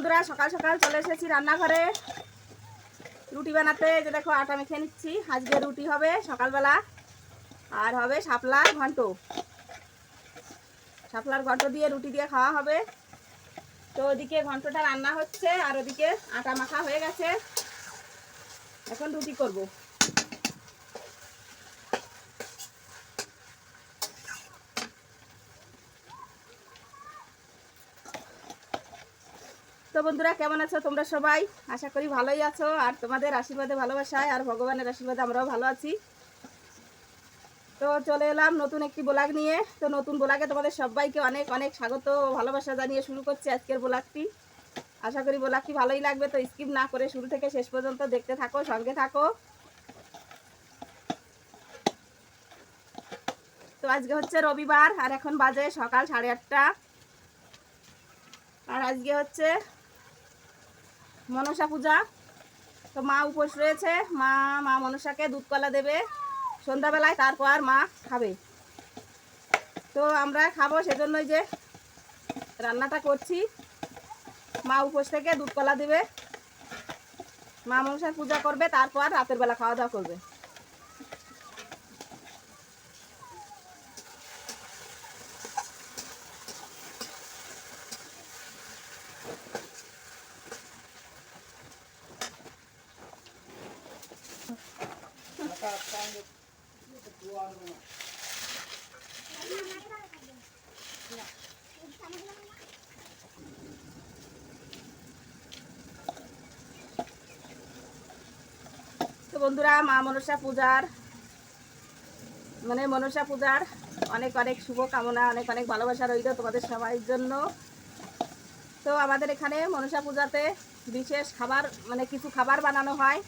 বন্ধুরা, সকাল সকাল চলে এসেছি রান্নাঘরে। রুটি বানাতে যে দেখো আটা মেখে নিচ্ছি। আজকে রুটি হবে সকালবেলা, আর হবে শাপলার ঘন্ট। শাপলার ঘন্ট দিয়ে রুটি দিয়ে খাওয়া হবে। তো ওদিকে ঘন্টটা রান্না হচ্ছে, আর ওদিকে আটা মাখা হয়ে গেছে। এখন রুটি করব। তো বন্ধুরা, কেমন আছো তোমরা সবাই? আশা করি ভালোই আছো। আর তোমাদের আশীর্বাদে, ভালোবাসায় আর ভগবানের আশীর্বাদে আমরাও ভালো আছি। তো চলে এলাম নতুন একটি ব্লগ নিয়ে। তো নতুন ব্লগে তোমাদের সবাইকে অনেক অনেক স্বাগত ভালোবাসা জানিয়ে শুরু করছি আজকের ব্লগটি। আশা করি ব্লগটি ভালোই লাগবে, তো স্কিপ না করে শুরু থেকে শেষ পর্যন্ত দেখতে থাকো, সঙ্গে থাকো। তো আজকে হচ্ছে রবিবার, আর এখন বাজে সকাল সাড়ে আটটা। আর আজকে হচ্ছে মনসা পূজা। তো মা উপোস রয়েছে। মা মা মনসাকে দুধ কলা দেবে। সন্ধ্যাবেলায় তারপর মা খাবে। তো আমরা খাব সেজন্যই যে রান্নাটা করছি। মা উপোস থেকে দুধ কলা দেবে। মা মনসার পূজা করবে, তারপর রাতের বেলা খাওয়া দাওয়া করবে। বন্ধুরা, মা মনসা পূজার মানে মনসা পূজার অনেক অনেক শুভ কামনা অনেক অনেক ভালোবাসা রইল তোমাদের সবাইয়ের জন্য। তো আমাদের এখানে মনসা পূজাতে বিশেষ খাবার মানে কিছু খাবার বানানো হয়।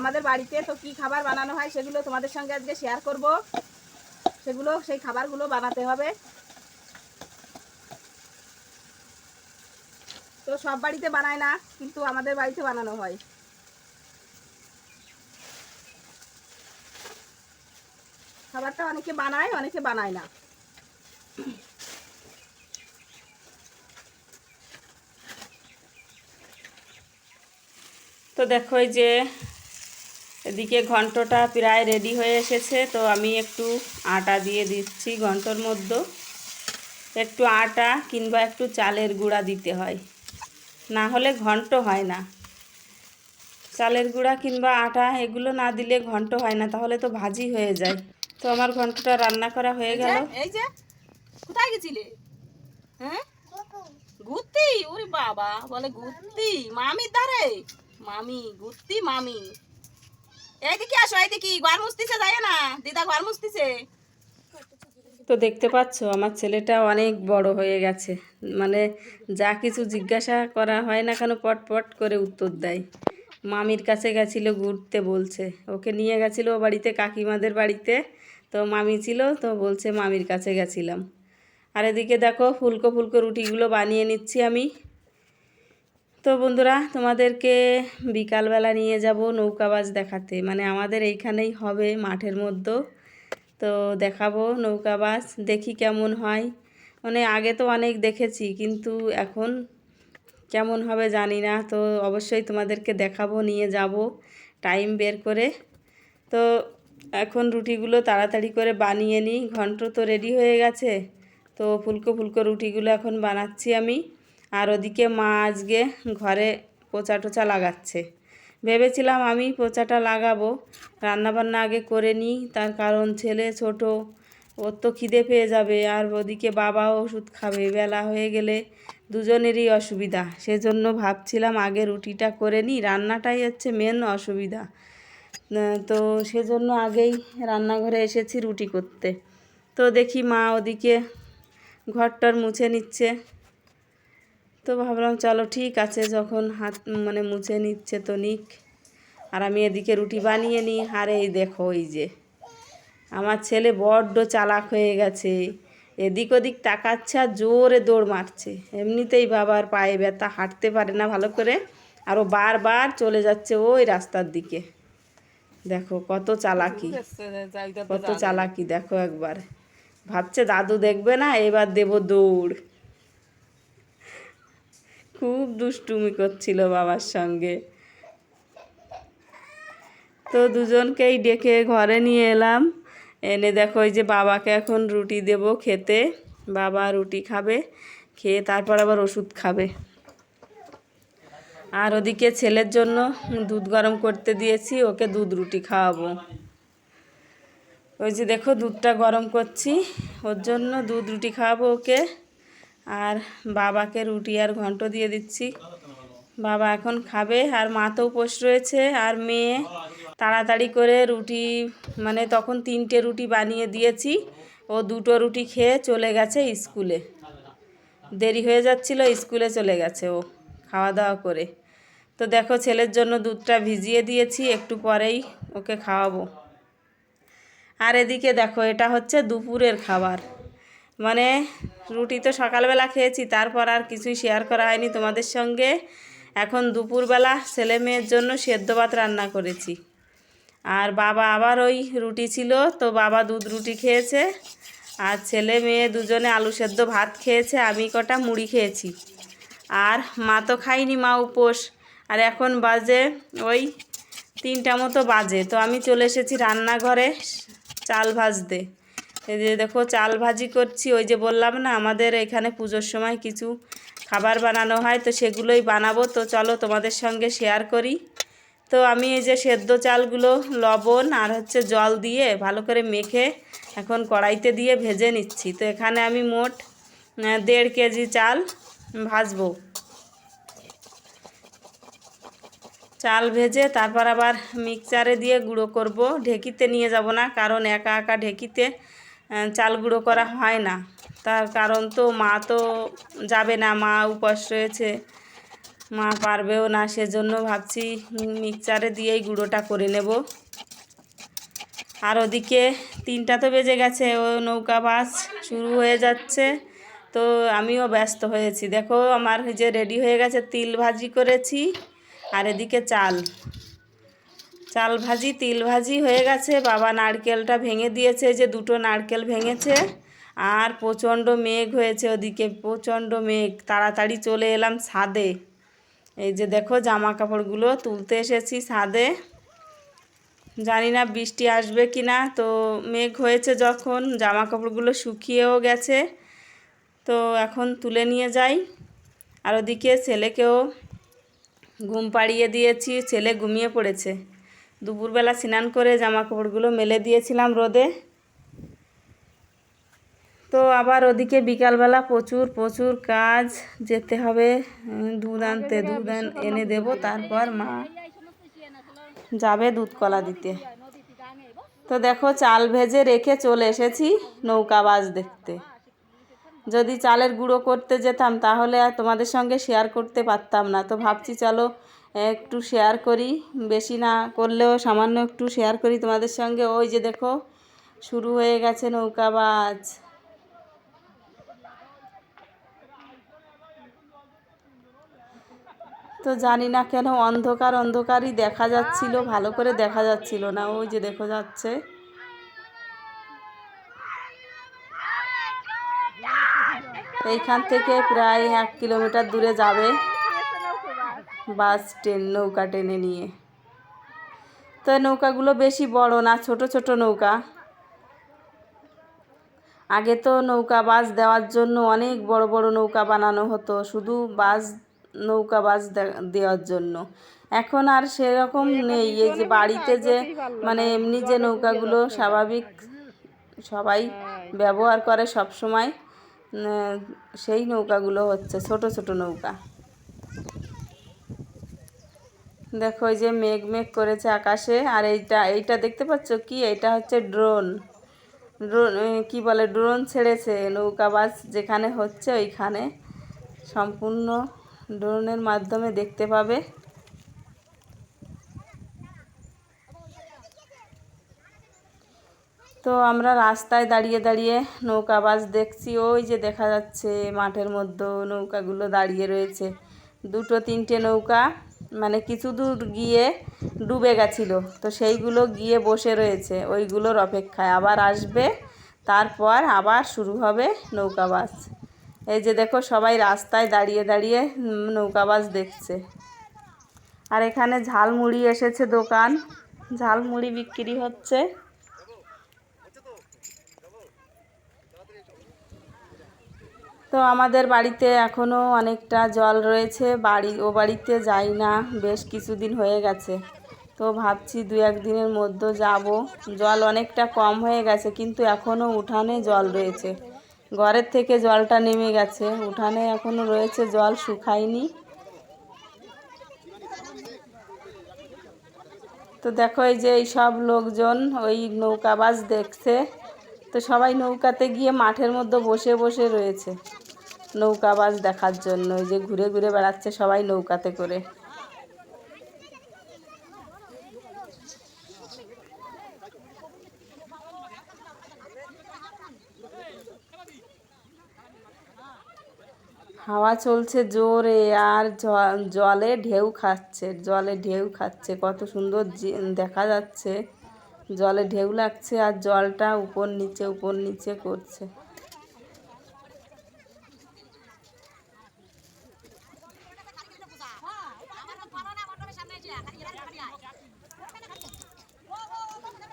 আমাদের বাড়িতে তো কি খাবার বানানো হয় সেগুলো তোমাদের সঙ্গে আজকে শেয়ার করব। সেগুলো, সেই খাবারগুলো বানাতে হবে। তো সব বাড়িতে বানায় না, কিন্তু আমাদের বাড়িতে বানানো হয়। খাবারটা অনেকে বানায় অনেকে বানায় না। তো দেখো এই যে এদিকে ঘন্টটা প্রায় রেডি হয়ে এসেছে তো আমি একটু আটা দিয়ে দিচ্ছি ঘন্টর মধ্যে। একটু আটা কিংবা একটু চালের গুঁড়া দিতে হয় না হলে ঘন্ট হয় না। চালের গুঁড়া কিংবা আটা এগুলো না দিলে ঘন্ট হয় না তাহলে তো ভাজি হয়ে যায়। তো আমার ঘন্টটা রান্না করা হয়ে গেল। এই যে কোথায় গেছিলে? হ্যাঁ? ঘুরতি ওরে বাবা বলে ঘুরতি মামির ধারে মামি ঘুরতি মামি। তো দেখতে পাচ্ছ, আমার ছেলেটা অনেক বড় হয়ে গেছে। মানে যা কিছু জিজ্ঞাসা করা হয় না কেন পট পট করে উত্তর দেয়। মামির কাছে গেছিল, ঘুরতে বলছে। ওকে নিয়ে গেছিল ও বাড়িতে, কাকিমাদের বাড়িতে। তো মামি ছিল, তো বলছে, মামির কাছে গেছিলাম। আর এদিকে দেখো, ফুলকো ফুলকো রুটিগুলো বানিয়ে নিচ্ছি আমি। তো বন্ধুরা, তোমাদেরকে বিকালবেলা নিয়ে যাব নৌকাবাজ দেখাতে। মানে আমাদের এইখানেই হবে মাঠের মধ্যে। তো দেখাবো নৌকাবাজ দেখি কেমন হয়। মানে আগে তো অনেক দেখেছি, কিন্তু এখন কেমন হবে জানি না। তো অবশ্যই তোমাদেরকে দেখাবো, নিয়ে যাব টাইম বের করে। তো এখন রুটিগুলো তাড়াতাড়ি করে বানিয়ে নিই। ঘন্ট তো রেডি হয়ে গেছে। তো ফুলকো ফুলকো রুটিগুলো এখন বানাচ্ছি আমি। আর ওদিকে মা আজকে ঘরে পোচা টোচা লাগাচ্ছে। ভেবেছিলাম আমি পোচাটা লাগাবো। রান্নাবান্না আগে করে নিই, তার কারণ ছেলে ছোট, ওর তো খিদে পেয়ে যাবে। আর ওদিকে বাবাও ওষুধ খাবে, বেলা হয়ে গেলে দুজনেরই অসুবিধা। সেজন্য ভাবছিলাম আগে রুটিটা করে নিই। রান্নাটাই হচ্ছে মেন অসুবিধা। তো সেজন্য আগেই রান্নাঘরে এসেছি রুটি করতে। তো দেখি মা ওদিকে ঘরটার মুছে নিচ্ছে। তো ভাবলাম, চলো ঠিক আছে, যখন হাত মানে মুছে নিচ্ছে তো নিক। আর আমি এদিকে রুটি বানিয়ে নিই। আর এই দেখো, এই যে আমার ছেলে বড্ড চালাক হয়ে গেছে। এদিক ওদিক তাকাচ্ছে আর জোরে দৌড় মারছে। এমনিতেই বাবার পায়ে ব্যথা, হাঁটতে পারে না ভালো করে। আরও বারবার চলে যাচ্ছে ওই রাস্তার দিকে। দেখো কত চালাকি কত চালাকি, দেখো একবার। ভাবছে, দাদু দেখবে না? এবার দেব দৌড়। খুব দুষ্টুমি করছিল বাবার সঙ্গে। তো দুজনকেই ডেকে ঘরে নিয়ে এলাম। এনে দেখো ওই যে বাবাকে এখন রুটি দেব খেতে। বাবা রুটি খাবে, খেয়ে তারপর আবার ওষুধ খাবে। আর ওদিকে ছেলের জন্য দুধ গরম করতে দিয়েছি, ওকে দুধ রুটি খাওয়াবো। ওই যে দেখো, দুধটা গরম করছি, ওর জন্য দুধ রুটি খাওয়াবো ওকে। আর বাবাকে রুটি আর ঘন্ট দিয়ে দিচ্ছি। বাবা এখন খাবে আর মা তো উপোস রয়েছে আর মেয়ে তাড়াতাড়ি করে রুটি মানে তখন তিনটে রুটি বানিয়ে দিয়েছি। ও দুটো রুটি খেয়ে চলে গেছে স্কুলে। দেরি হয়ে যাচ্ছিল, স্কুলে চলে গেছে ও খাওয়া দাওয়া করে। তো দেখো ছেলের জন্য দুধটা ভিজিয়ে দিয়েছি, একটু পরেই ওকে খাওয়াবো। আর এদিকে দেখো, এটা হচ্ছে দুপুরের খাবার। মানে রুটি তো সকালবেলা খেয়েছি, তারপর আর কিছুই শেয়ার করা হয়নি তোমাদের সঙ্গে। এখন দুপুরবেলা ছেলে মেয়ের জন্য সেদ্ধ ভাত রান্না করেছি। আর বাবা আবার ওই রুটি ছিল, তো বাবা দুধ রুটি খেয়েছে, আর ছেলে মেয়ে দুজনে আলু সেদ্ধ ভাত খেয়েছে, আমি কটা মুড়ি খেয়েছি। আর মা তো খাইনি মা উপোস। আর এখন বাজে ওই তিনটা মতো বাজে, তো আমি চলে এসেছি রান্নাঘরে চাল ভাজতে। যে দেখো চাল ভাজি করছি, ওই যে বললাম না, আমাদের এখানে পুজোর সময় কিছু খাবার বানানো হয়, তো সেগুলোই বানাবো। তো চলো তোমাদের সঙ্গে শেয়ার করি। তো আমি এই যে সেদ্ধ চালগুলো, লবণ আর হচ্ছে জল দিয়ে ভালো করে মেখে এখন কড়াইতে দিয়ে ভেজে নিচ্ছি। তো এখানে আমি মোট দেড় কেজি চাল ভাজবো। চাল ভেজে তারপর আবার মিক্সচারে দিয়ে গুঁড়ো করব। ঢেকিতে নিয়ে যাব না, কারণ একা একা ঢেকিতে চাল গুঁড়ো করা হয় না। তার কারণ তো মা তো যাবে না, মা উপাস রয়েছে। মা পারবেও না, সেজন্য ভাবছি মিক্সচারে দিয়েই গুঁড়োটা করে নেব। আর ওদিকে তিনটা তো বেজে গেছে, ও নৌকা বাস শুরু হয়ে যাচ্ছে। তো আমিও ব্যস্ত হয়েছি। দেখো, আমার যে রেডি হয়ে গেছে, তিল ভাজি করেছি। আর এদিকে চাল। চাল ভাজি তিল ভাজি হয়ে গেছে। বাবা নারকেলটা ভেঙে দিয়েছে যে দুটো নারকেল ভেঙেছে। আর প্রচণ্ড মেঘ হয়েছে ওদিকে, প্রচণ্ড মেঘ। তাড়াতাড়ি চলে এলাম ছাদে। এই যে দেখো জামা কাপড়গুলো তুলতে এসেছি ছাদে। জানি না বৃষ্টি আসবে কি না। তো মেঘ হয়েছে যখন জামা কাপড়গুলো শুকিয়েও গেছে। তো এখন তুলে নিয়ে যাই। আর ওদিকে ছেলেকেও ঘুম পাড়িয়ে দিয়েছি। ছেলে ঘুমিয়ে পড়েছে। দুপুরবেলা স্নান করে জামা কাপড়গুলো মেলে দিয়েছিলাম রোদে। তো আবার ওদিকে বিকালবেলা প্রচুর প্রচুর কাজ, যেতে হবে, দুধ আনতে, দুধ এনে দেব, তারপর মা যাবে দুধ কলা দিতে। তো দেখো চাল ভেজে রেখে চলে এসেছি নৌকা বাজ দেখতে। যদি চালের গুঁড়ো করতে যেতাম তাহলে তোমাদের সঙ্গে শেয়ার করতে পারতাম না। তো ভাবছি চলো একটু শেয়ার করি। বেশি না করলেও সামান্য একটু শেয়ার করি তোমাদের সঙ্গে। ওই যে দেখো, শুরু হয়ে গেছে নৌকাবাজ তো জানি না কেন অন্ধকার অন্ধকারই দেখা যাচ্ছিল, ভালো করে দেখা যাচ্ছিল না। ওই যে দেখো যাচ্ছে। এইখান থেকে প্রায় এক কিলোমিটার দূরে যাবে। বাস ট্রেন, নৌকা টেনে নিয়ে। তো নৌকাগুলো বেশি বড় না, ছোট ছোট নৌকা। আগে তো নৌকা বাস দেওয়ার জন্য অনেক বড় বড় নৌকা বানানো হতো, শুধু বাস, নৌকা বাস দেওয়ার জন্য। এখন আর সেরকম নেই, এই যে বাড়িতে যে মানে এমনি যে নৌকাগুলো স্বাভাবিক সবাই ব্যবহার করে সব সময় সেই নৌকাগুলো হচ্ছে ছোট ছোট নৌকা। দেখো এই যে মেঘ মেঘ করেছে আকাশে, আর এইটা এইটা দেখতে পাচ্ছ কি? এটা হচ্ছে ড্রোন ড্রোন কি বলে? ড্রোন ছেড়েছে নৌকা বাস যেখানে হচ্ছে ওইখানে। সম্পূর্ণ ড্রোনের মাধ্যমে দেখতে পাবে। তো আমরা রাস্তায় দাঁড়িয়ে দাঁড়িয়ে নৌকা বাস দেখছি। ওই যে দেখা যাচ্ছে মাঠের মধ্যে নৌকাগুলো দাঁড়িয়ে রয়েছে। দুটো, তিনটে নৌকা। মানে কিছু দূর গিয়ে ডুবে গেছিল। তো সেইগুলো গিয়ে বসে রয়েছে, ওইগুলোর অপেক্ষায়। আবার আসবে, তারপর আবার শুরু হবে নৌকাবাস এই যে দেখো, সবাই রাস্তায় দাঁড়িয়ে দাঁড়িয়ে নৌকাবাজ দেখছে। আর এখানে ঝালমুড়ি এসেছে দোকান। ঝালমুড়ি বিক্রি হচ্ছে। তো আমাদের বাড়িতে এখনও অনেকটা জল রয়েছে। বাড়ি, ও বাড়িতে যাই না, বেশ কিছুদিন হয়ে গেছে। তো ভাবছি দু একদিনের মধ্যে যাব। জল অনেকটা কম হয়ে গেছে, কিন্তু এখনও উঠানে জল রয়েছে। ঘরের থেকে জলটা নেমে গেছে। উঠানে এখনও রয়েছে জল, শুকায়নি। তো দেখো এই যে এই সব লোকজন, ওই নৌকাবাজ দেখছে। তো সবাই নৌকাতে গিয়ে মাঠের মধ্যে বসে বসে রয়েছে। নৌকাবাজ দেখার জন্য। যে ঘুরে ঘুরে বেড়াচ্ছে সবাই নৌকাতে করে। হাওয়া চলছে জোরে আর জলে ঢেউ খাচ্ছে, জলে ঢেউ খাচ্ছে। কত সুন্দর দেখা যাচ্ছে। জলে ঢেউ লাগছে আর জলটা উপর নিচে উপর নিচে করছে।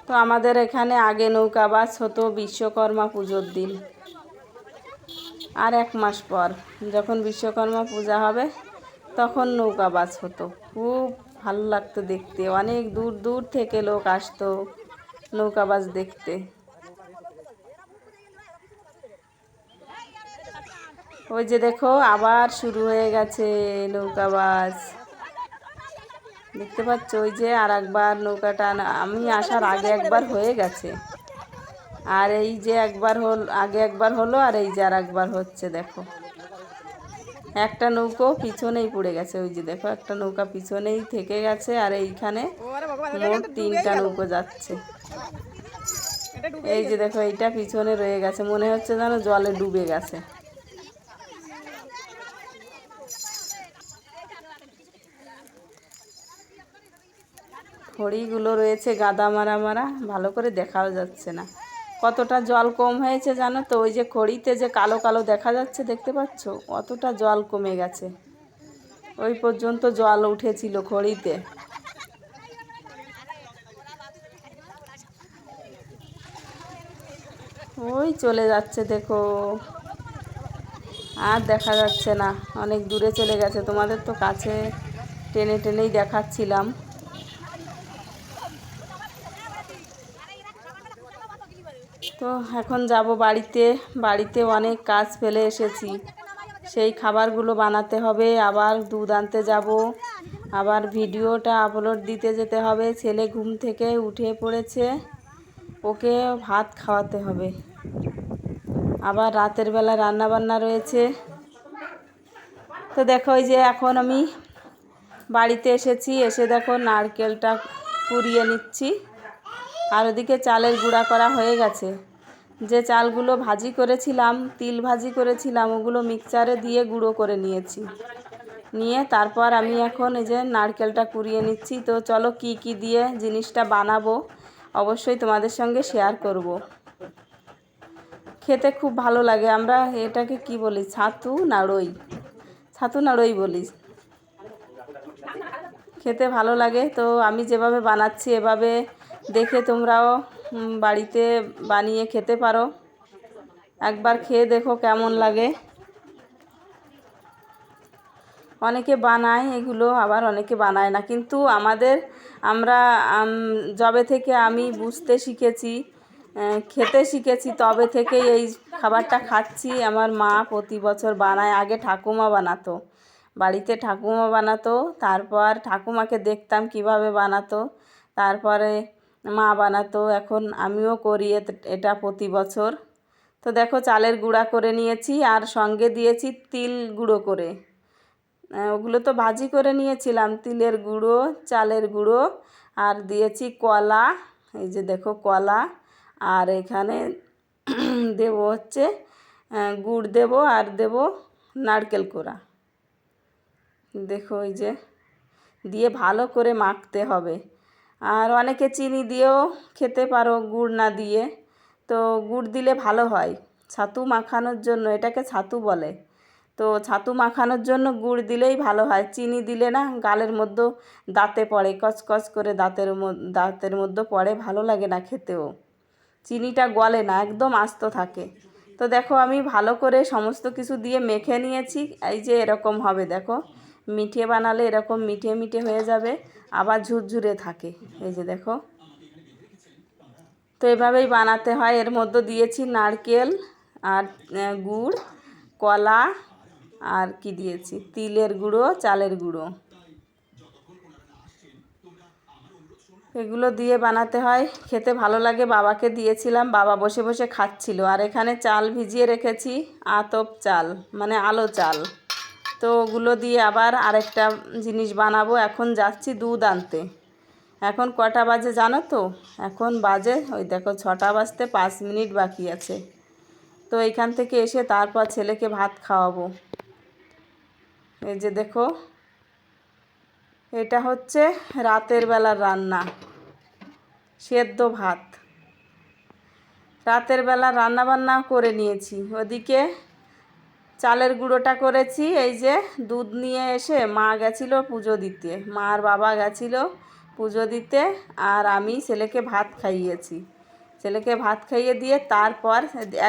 তো আমাদের এখানে আগে নৌকা বাস হতো বিশ্বকর্মা পুজোর দিন। আর এক মাস পর যখন বিশ্বকর্মা পূজা হবে, তখন নৌকা বাস হতো। খুব ভালো লাগতো দেখতে। অনেক দূর দূর থেকে লোক আসতো নৌকা বাস দেখতে। ওই যে দেখো, আবার শুরু হয়ে গেছে নৌকা বাস। দেখতে পাচ্ছ, ওই যে আর একবার নৌকাটা আমি আসার আগে একবার হয়ে গেছে। আর এই যে একবার হল, আগে একবার হলো, আর এই যে আর একবার হচ্ছে, দেখো। একটা নৌকো পিছনেই পড়ে গেছে, ওই যে দেখো, একটা নৌকা পিছনেই থেকে গেছে, আর এইখানে মোট তিনটা নৌকো যাচ্ছে। এই যে দেখো, এইটা পিছনে রয়ে গেছে, মনে হচ্ছে যেন জলে ডুবে গেছে। খড়িগুলো রয়েছে, গাদা মারা মারা, ভালো করে দেখাও যাচ্ছে না। কতটা জল কম হয়েছে জানো তো? ওই যে খড়িতে যে কালো কালো দেখা যাচ্ছে, দেখতে পাচ্ছ? অতটা জল কমে গেছে। ওই পর্যন্ত জল উঠেছিল খড়িতে। ওই চলে যাচ্ছে, দেখো। আর দেখা যাচ্ছে না। অনেক দূরে চলে গেছে। তোমাদের তো কাছে টেনে টেনেই দেখাচ্ছিলাম। তো এখন যাব বাড়িতে। বাড়িতে অনেক কাজ ফেলে এসেছি। সেই খাবারগুলো বানাতে হবে, আবার দুধ আনতে যাব, আবার ভিডিওটা আপলোড দিতে যেতে হবে। ছেলে ঘুম থেকে উঠে পড়েছে, ওকে ভাত খাওয়াতে হবে। আবার রাতের বেলা রান্না বান্না রয়েছে। তো দেখো ওই যে এখন আমি বাড়িতে এসেছি, এসে দেখো নারকেলটা কুড়িয়ে নিচ্ছি। আর ওদিকে চালের গুঁড়া করা হয়ে গেছে। যে চালগুলো ভাজি করেছিলাম, তিল ভাজি করেছিলাম, ওগুলো মিক্সচারে দিয়ে গুঁড়ো করে নিয়েছি। নিয়ে তারপর আমি এখন এই যে নারকেলটা কুড়িয়ে নিচ্ছি। তো চলো কি কি দিয়ে জিনিসটা বানাবো, অবশ্যই তোমাদের সঙ্গে শেয়ার করব। খেতে খুব ভালো লাগে। আমরা এটাকে কি বলি, ছাতু নাড়ই ছাতু নাড়ই বলি? খেতে ভালো লাগে। তো আমি যেভাবে বানাচ্ছি, এভাবে দেখে তোমরাও বাড়িতে বানিয়ে খেতে পারো। একবার খেয়ে দেখো কেমন লাগে। অনেকে বানায় এগুলো আবার অনেকে বানায় না। কিন্তু আমাদের আমরা আম, যবে থেকে আমি বুঝতে শিখেছি খেতে শিখেছি তবে থেকেই এই খাবারটা খাচ্ছি। আমার মা প্রতি বছর বানায় আগে ঠাকুমা বানাতো। বাড়িতে ঠাকুমা বানাতো তারপর ঠাকুমাকে দেখতাম কীভাবে বানাতো তারপরে মা বানাতো, এখন আমিও করি এটা প্রতি বছর। তো দেখো চালের গুঁড়া করে নিয়েছি আর সঙ্গে দিয়েছি তিল গুঁড়ো করে। ওগুলো তো ভাজি করে নিয়েছিলাম, তিলের গুঁড়ো, চালের গুঁড়ো আর দিয়েছি কলা, এই যে দেখো কলা। আর এখানে দেবো হচ্ছে গুড় দেবো আর দেবো নারকেল কোড়া। দেখো এই যে, দিয়ে ভালো করে মাখতে হবে। আর অনেকে চিনি দিয়েও খেতে পারো গুড় না দিয়ে। তো গুড় দিলে ভালো হয়। ছাতু মাখানোর জন্য, এটাকে ছাতু বলে। তো ছাতু মাখানোর জন্য গুড় দিলেই ভালো হয়। চিনি দিলে না গালের মধ্যে দাঁতে পড়ে, কচকচ করে দাঁতের দাঁতের মধ্যে পড়ে, ভালো লাগে না খেতেও। চিনিটা গলে না, একদম আস্ত থাকে। তো দেখো, আমি ভালো করে সমস্ত কিছু দিয়ে মেখে নিয়েছি। এই যে এরকম হবে, দেখো। মিঠে বানালে এরকম মিঠে মিঠে হয়ে যাবে। আবার ঝুরঝুরে থাকে। এই যে দেখো। তো এভাবেই বানাতে হয়। এর মধ্যে দিয়েছি নারকেল আর গুড়, কলা আর কি দিয়েছি? তিলের গুঁড়ো, চালের গুঁড়ো। এগুলো দিয়ে বানাতে হয়। খেতে ভালো লাগে। বাবাকে দিয়েছিলাম। বাবা বসে বসে খাচ্ছিল। আর এখানে চাল ভিজিয়ে রেখেছি আতপ চাল মানে আলো চাল। তো ওগুলো দিয়ে আবার আরেকটা জিনিস বানাবো। এখন যাচ্ছি দুধ আনতে। এখন কটা বাজে জানো তো? এখন বাজে, ওই দেখো ছটা বাজতে পাঁচ মিনিট বাকি আছে। তো এইখান থেকে এসে তারপর ছেলেকে ভাত খাওয়াবো। এই যে দেখো, এটা হচ্ছে রাতের বেলার রান্না, সেদ্ধ ভাত। রাতের বেলা রান্না বান্না করে নিয়েছি। ওদিকে চালের গুঁড়োটা করেছি, এই যে দুধ নিয়ে এসে মা গেছিল পুজো দিতে। মা আর বাবা গেছিল পুজো দিতে আর আমি ছেলেকে ভাত খাইয়েছি। ছেলেকে ভাত খাইয়ে দিয়ে তারপর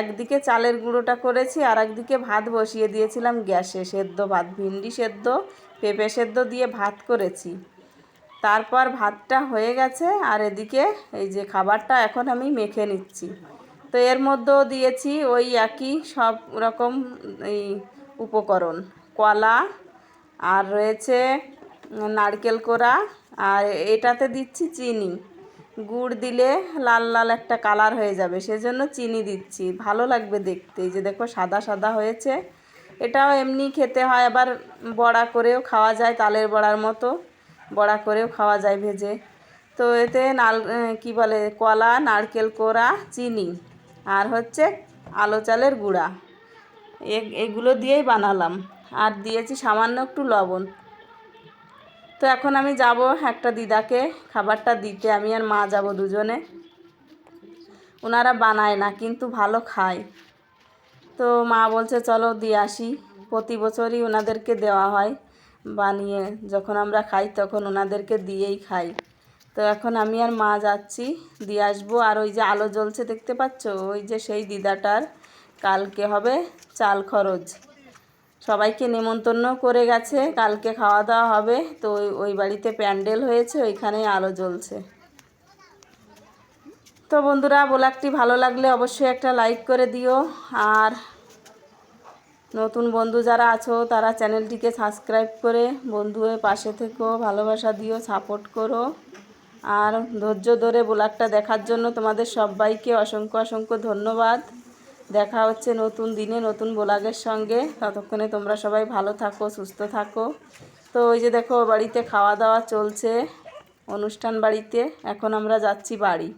একদিকে চালের গুঁড়োটা করেছি আর একদিকে ভাত বসিয়ে দিয়েছিলাম গ্যাসে। সেদ্ধ ভাত, ভিন্ডি সেদ্ধ, পেঁপে সেদ্ধ দিয়ে ভাত করেছি। তারপর ভাতটা হয়ে গেছে আর এদিকে এই যে খাবারটা এখন আমি মেখে নিচ্ছি। তো এর মধ্যেও দিয়েছি ওই একই সব রকম, এই উপকরণ। কলা, আর রয়েছে নারকেল কোড়া, আর এটাতে দিচ্ছি চিনি। গুড় দিলে লাল লাল একটা কালার হয়ে যাবে, সেজন্য চিনি দিচ্ছি। ভালো লাগবে দেখতে যে দেখো সাদা সাদা হয়েছে। এটাও এমনি খেতে হয়, আবার বড়া করেও খাওয়া যায়, তালের বড়ার মতো বড়া করেও খাওয়া যায় ভেজে। তো এতে নাল, কী বলে, কলা, নারকেল কোড়া, চিনি। আর হচ্ছে আলো চালের গুঁড়া। এগুলো দিয়েই বানালাম। আর দিয়েছি সামান্য একটু লবণ। তো এখন আমি যাব একটা দিদাকে খাবারটা দিতে। আমি আর মা যাব দুজনে। ওনারা বানায় না, কিন্তু ভালো খায়। তো মা বলছে, চলো দিয়ে আসি। প্রতি বছরই ওনাদেরকে দেওয়া হয়। বানিয়ে যখন আমরা খাই, তখন ওনাদেরকে দিয়েই খাই। তো এখন আমি আর মা যাচ্ছি, দিয়ে আসব। আর ওই যে আলো জ্বলছে, দেখতে পাচ্ছ? ওই যে সেই দিদাটার কালকে হবে চাল খরচ। সবাইকে নেমন্তন্ন করে গেছে, কালকে খাওয়া দাওয়া হবে। তো ওই বাড়িতে প্যান্ডেল হয়েছে, ওইখানেই আলো জ্বলছে। তো বন্ধুরা, ব্লগটি ভালো লাগলে অবশ্যই একটা লাইক করে দিও। আর নতুন বন্ধু যারা আছো, তারা চ্যানেলটিকে সাবস্ক্রাইব করে বন্ধু পাশে থেকো, ভালোবাসা দিও, সাপোর্ট করো। আর ধৈর্য ধরে ব্লগটা দেখার জন্য তোমাদের সবাইকে অসংখ্য অসংখ্য ধন্যবাদ। দেখা হচ্ছে নতুন দিনে নতুন ব্লগের সঙ্গে। ততক্ষণে তোমরা সবাই ভালো থাকো, সুস্থ থাকো। তো ওই যে দেখো, বাড়িতে খাওয়া দাওয়া চলছে। অনুষ্ঠান বাড়িতে। এখন আমরা যাচ্ছি বাড়ি।